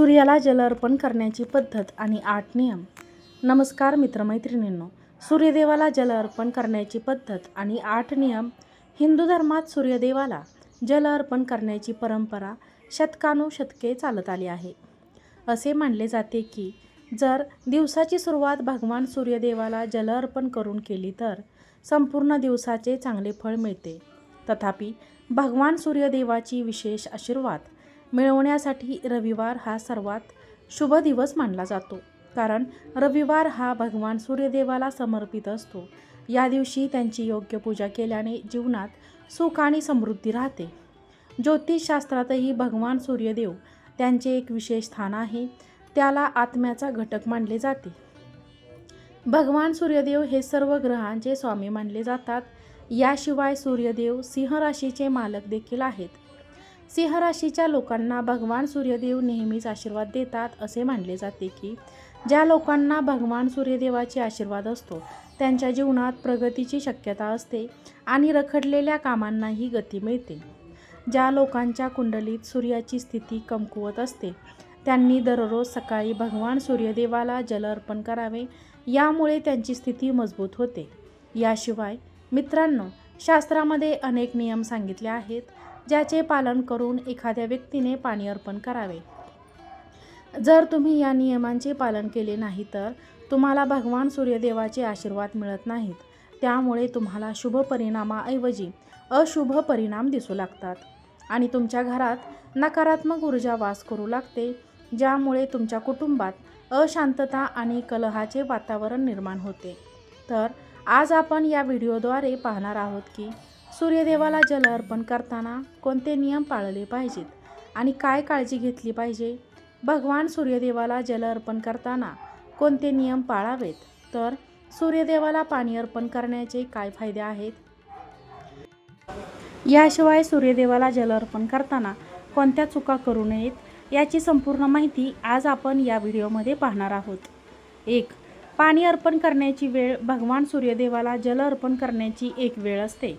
सूर्याला जल अर्पण करण्याची पद्धत आणि आठ नियम. नमस्कार मित्रमैत्रिणींनो सूर्यदेवाला जल अर्पण करण्याची पद्धत आणि आठ नियम. हिंदू धर्मात सूर्यदेवाला जल अर्पण करण्याची परंपरा शतकानुशतके चालत आली आहे. असे मानले जाते की जर दिवसाची सुरुवात भगवान सूर्यदेवाला जल अर्पण करून केली तर संपूर्ण दिवसाचे चांगले फळ मिळते. तथापि भगवान सूर्यदेवाची विशेष आशीर्वाद मिळवण्यासाठी रविवार हा सर्वात शुभ दिवस मानला जातो. कारण रविवार हा भगवान सूर्यदेवाला समर्पित असतो. या दिवशी त्यांची योग्य पूजा केल्याने जीवनात सुख आणि समृद्धी राहते. ज्योतिषशास्त्रातही भगवान सूर्यदेव त्यांचे एक विशेष स्थान आहे. त्याला आत्म्याचा घटक मानले जाते. भगवान सूर्यदेव हे सर्व ग्रहांचे स्वामी मानले जातात. याशिवाय सूर्यदेव सिंह राशीचे मालक देखील आहेत. सिंह राशीच्या लोकांना भगवान सूर्यदेव नेहमीच आशीर्वाद देतात असे मानले जाते की ज्या लोकांना भगवान सूर्यदेवाचे आशीर्वाद असतो त्यांच्या जीवनात प्रगतीची शक्यता असते आणि रखडलेल्या कामांनाही गती मिळते. ज्या लोकांच्या कुंडलीत सूर्याची स्थिती कमकुवत असते त्यांनी दररोज सकाळी भगवान सूर्यदेवाला जल अर्पण करावे यामुळे त्यांची स्थिती मजबूत होते. याशिवाय मित्रांनो शास्त्रामध्ये अनेक नियम सांगितले आहेत. ज्याचे पालन करून एखाद्या व्यक्तीने पाणी अर्पण करावे. जर तुम्ही या नियमांचे पालन केले नाही तर तुम्हाला भगवान सूर्यदेवाचे आशीर्वाद मिळत नाहीत. त्यामुळे तुम्हाला शुभ परिणामाऐवजी अशुभ परिणाम दिसू लागतात. आणि तुमच्या घरात नकारात्मक ऊर्जा वास करू लागते ज्यामुळे तुमच्या कुटुंबात अशांतता आणि कलहाचे वातावरण निर्माण होते. तर आज आपण या व्हिडिओद्वारे पाहणार आहोत की सूर्यदेवाला जल अर्पण करताना कोणते नियम पाळले पाहिजेत आणि काय काळजी घेतली पाहिजे? भगवान सूर्यदेवाला जल अर्पण करताना कोणते नियम पाळावेत? तर सूर्यदेवाला पाणी अर्पण करण्याचे काय फायदे आहेत? याशिवाय सूर्यदेवाला जल अर्पण करताना कोणत्या चुका करू नयेत याची संपूर्ण माहिती आज आपण या व्हिडिओमध्ये पाहणार आहोत. एक पाणी अर्पण करण्याची वेळ भगवान सूर्यदेवाला जल अर्पण करण्याची एक वेळ असते.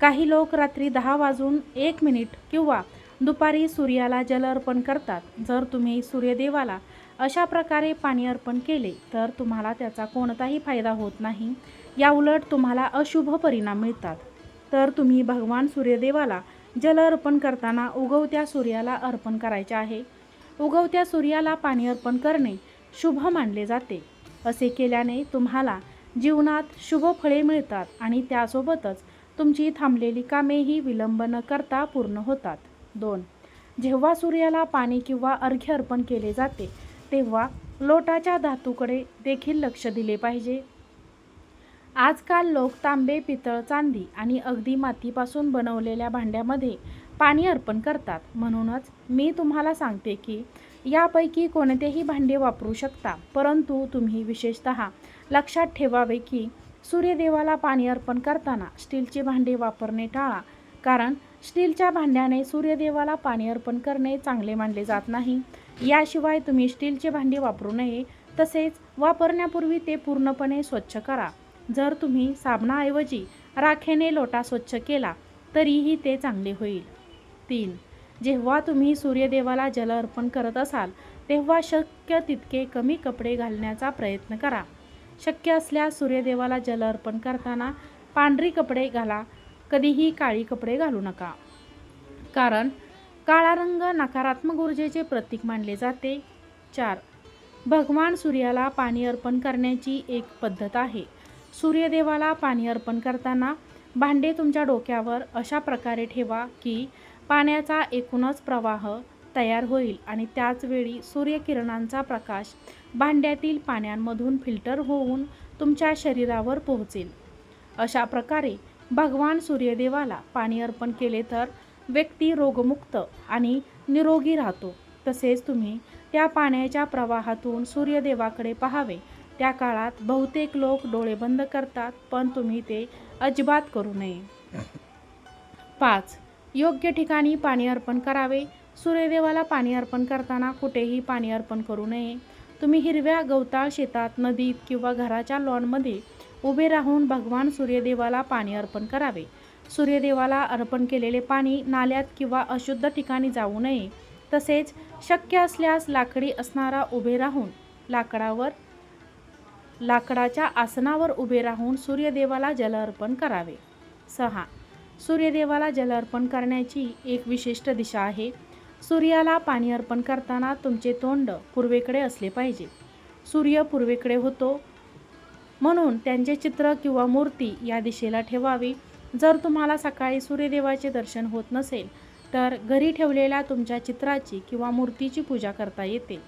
काही लोक रात्री दहा वाजून एक मिनिट किंवा दुपारी सूर्याला जल अर्पण करतात. जर तुम्ही सूर्यदेवाला अशा प्रकारे पाणी अर्पण केले तर तुम्हाला त्याचा कोणताही फायदा होत नाही. याउलट तुम्हाला अशुभ परिणाम मिळतात. तर तुम्ही भगवान सूर्यदेवाला जल अर्पण करताना उगवत्या सूर्याला अर्पण करायचे आहे. उगवत्या सूर्याला पाणी अर्पण करणे शुभ मानले जाते. असे केल्याने तुम्हाला जीवनात शुभ फळे मिळतात आणि त्यासोबतच तुमची थांबलेली कामेही विलंब न करता पूर्ण होतात. दोन जेव्हा सूर्याला पाणी किंवा अर्घ्य अर्पण केले जाते तेव्हा लोटाच्या धातूकडे देखील लक्ष दिले पाहिजे. आजकाल लोक तांबे पितळ चांदी आणि अगदी मातीपासून बनवलेल्या भांड्यामध्ये पाणी अर्पण करतात. म्हणूनच मी तुम्हाला सांगते की यापैकी कोणतेही भांडे वापरू शकता परंतु तुम्ही विशेषत लक्षात ठेवावे की सूर्यदेवाला पाणी अर्पण करताना स्टीलचे भांडी वापरणे टाळा. कारण स्टीलच्या भांड्याने सूर्यदेवाला पाणी अर्पण करणे चांगले मानले जात नाही. याशिवाय तुम्ही स्टीलचे भांडे वापरू नये. तसेच वापरण्यापूर्वी ते पूर्णपणे स्वच्छ करा. जर तुम्ही साबणाऐवजी राखेने लोटा स्वच्छ केला तरीही ते चांगले होईल. तीन. जेव्हा तुम्ही सूर्यदेवाला जल अर्पण करत असाल तेव्हा शक्य तितके कमी कपडे घालण्याचा प्रयत्न करा. शक्य असल्यास सूर्यदेवाला जल अर्पण करताना पांढरी कपडे घाला. कधीही काळी कपडे घालू नका. कारण काळा रंग नकारात्मक ऊर्जेचे प्रतीक मानले जाते. चार. भगवान सूर्याला पाणी अर्पण करण्याची एक पद्धत आहे. सूर्यदेवाला पाणी अर्पण करताना भांडे तुमच्या डोक्यावर अशा प्रकारे ठेवा की पाण्याचा एकूणच प्रवाह तयार होईल आणि त्याचवेळी सूर्यकिरणांचा प्रकाश भांड्यातील पाण्यांमधून फिल्टर होऊन तुमच्या शरीरावर पोहोचेल. अशा प्रकारे भगवान सूर्यदेवाला पाणी अर्पण केले तर व्यक्ती रोगमुक्त आणि निरोगी राहतो. तसेच तुम्ही त्या पाण्याच्या प्रवाहातून सूर्यदेवाकडे पाहावे. त्या काळात बहुतेक लोक डोळे बंद करतात पण तुम्ही ते अजिबात करू नये. पाच. योग्य ठिकाणी पाणी अर्पण करावे. सूर्यदेवाला पाणी अर्पण करताना कुठेही पाणी अर्पण करू नये. तुम्ही हिरव्या गवताळ शेतात नदीत किंवा घराच्या लॉनमध्ये उभे राहून भगवान सूर्यदेवाला पाणी अर्पण करावे. सूर्यदेवाला अर्पण केलेले पाणी नाल्यात किंवा अशुद्ध ठिकाणी जाऊ नये. तसेच शक्य असल्यास लाकडी असणारा उभे राहून लाकडावर लाकडाच्या आसनावर उभे राहून सूर्यदेवाला जल अर्पण करावे. सहा. सूर्यदेवाला जल अर्पण करण्याची एक विशिष्ट दिशा आहे. सूर्याला पाणी अर्पण करताना तुमचे तोंड पूर्वेकडे असले पाहिजे. सूर्य पूर्वेकडे होतो. म्हणून त्यांचे चित्र किंवा मूर्ती या दिशेला ठेवावी. जर तुम्हाला सकाळी सूर्यदेवाचे दर्शन होत नसेल तर घरी ठेवलेल्या तुमच्या चित्राची किंवा मूर्तीची पूजा करता येते.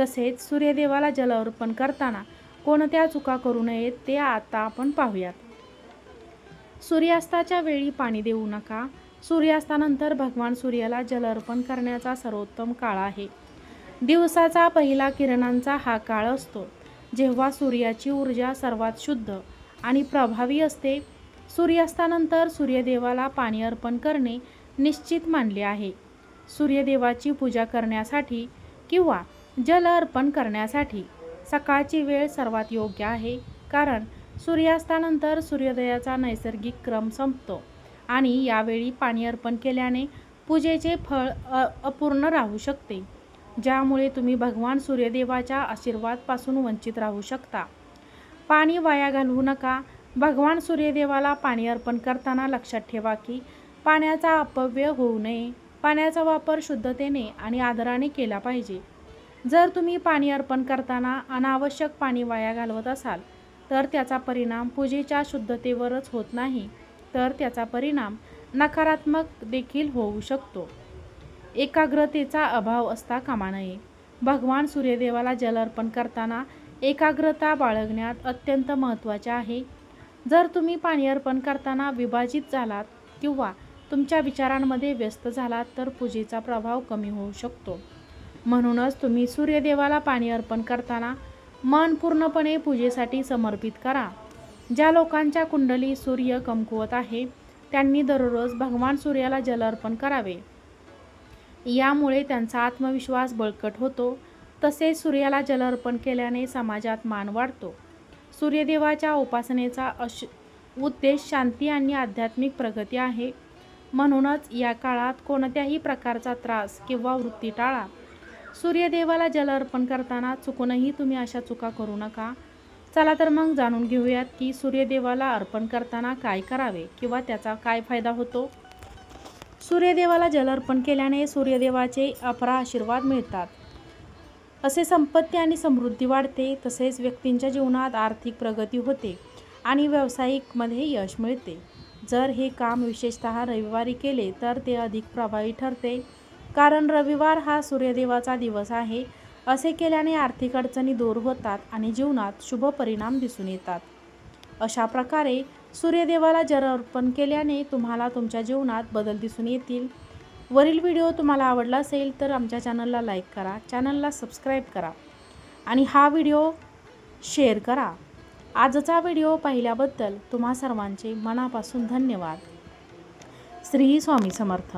तसेच सूर्यदेवाला जल अर्पण करताना कोणत्या चुका करू नयेत ते आता आपण पाहूयात. सूर्यास्ताच्या वेळी पाणी देऊ नका. सूर्यास्तानंतर भगवान सूर्याला जल अर्पण करण्याचा सर्वोत्तम काळ आहे. दिवसाचा पहिला किरणांचा हा काळ असतो जेव्हा सूर्याची ऊर्जा सर्वात शुद्ध आणि प्रभावी असते. सूर्यास्तानंतर सूर्यदेवाला पाणी अर्पण करणे निश्चित मानले आहे. सूर्यदेवाची पूजा करण्यासाठी किंवा जल अर्पण करण्यासाठी सकाळची वेळ सर्वात योग्य आहे कारण सूर्यास्तानंतर सूर्योदयाचा नैसर्गिक क्रम संपतो. आणि यावेळी पाणी अर्पण केल्याने पूजेचे फळ अ अपूर्ण राहू शकते. ज्यामुळे तुम्ही भगवान सूर्यदेवाच्या आशीर्वादपासून वंचित राहू शकता. पाणी वाया घालवू नका. भगवान सूर्यदेवाला पाणी अर्पण करताना लक्षात ठेवा की पाण्याचा अपव्यय होऊ नये. पाण्याचा वापर शुद्धतेने आणि आदराने केला पाहिजे. जर तुम्ही पाणी अर्पण करताना अनावश्यक पाणी वाया घालवत असाल तर त्याचा परिणाम पूजेच्या शुद्धतेवरच होत नाही. तर त्याचा परिणाम नकारात्मक देखील होऊ शकतो. एकाग्रतेचा अभाव असता कामा नये. भगवान सूर्यदेवाला जल अर्पण करताना एकाग्रता बाळगण्यात अत्यंत महत्त्वाचे आहे. जर तुम्ही पाणी अर्पण करताना विभाजित झालात किंवा तुमच्या विचारांमध्ये व्यस्त झालात तर पूजेचा प्रभाव कमी होऊ शकतो. म्हणूनच तुम्ही सूर्यदेवाला पाणी अर्पण करताना मन पूर्णपणे पूजेसाठी समर्पित करा. ज्या लोकांच्या कुंडली सूर्य कमकुवत आहे त्यांनी दररोज भगवान सूर्याला जल अर्पण करावे. यामुळे त्यांचा आत्मविश्वास बळकट होतो तसेच सूर्याला जल अर्पण केल्याने समाजात मान वाढतो. सूर्यदेवाच्या उपासनेचा अश उद्देश शांती आणि आध्यात्मिक प्रगती आहे. म्हणूनच या काळात कोणत्याही प्रकारचा त्रास किंवा वृत्ती टाळा. सूर्यदेवाला जल अर्पण करताना चुकूनही तुम्ही अशा चुका करू नका. चला तर मग जाणून घेऊयात की सूर्यदेवाला अर्पण करताना काय करावे किंवा त्याचा काय फायदा होतो. सूर्यदेवाला जल अर्पण केल्याने सूर्यदेवाचे अपरा आशीर्वाद मिळतात. असे संपत्ती आणि समृद्धी वाढते तसेच व्यक्तींच्या जीवनात आर्थिक प्रगती होते आणि व्यावसायिकमध्ये यश मिळते. जर हे काम विशेषतः रविवारी केले तर ते अधिक प्रभावी ठरते. कारण रविवार हा सूर्यदेवाचा दिवस आहे. असे केल्याने आर्थिक अडचणी दूर होतात आणि जीवनात शुभ परिणाम दिसून येतात. अशा प्रकारे सूर्यदेवाला जर अर्पण केल्याने तुम्हाला तुमच्या जीवनात बदल दिसून येतील. वरील व्हिडिओ तुम्हाला आवडला असेल तर आमच्या चॅनलला लाईक करा चॅनलला सबस्क्राईब करा आणि हा व्हिडिओ शेअर करा. आजचा व्हिडिओ पाहिल्याबद्दल तुम्हा सर्वांचे मनापासून धन्यवाद. श्री स्वामी समर्थ.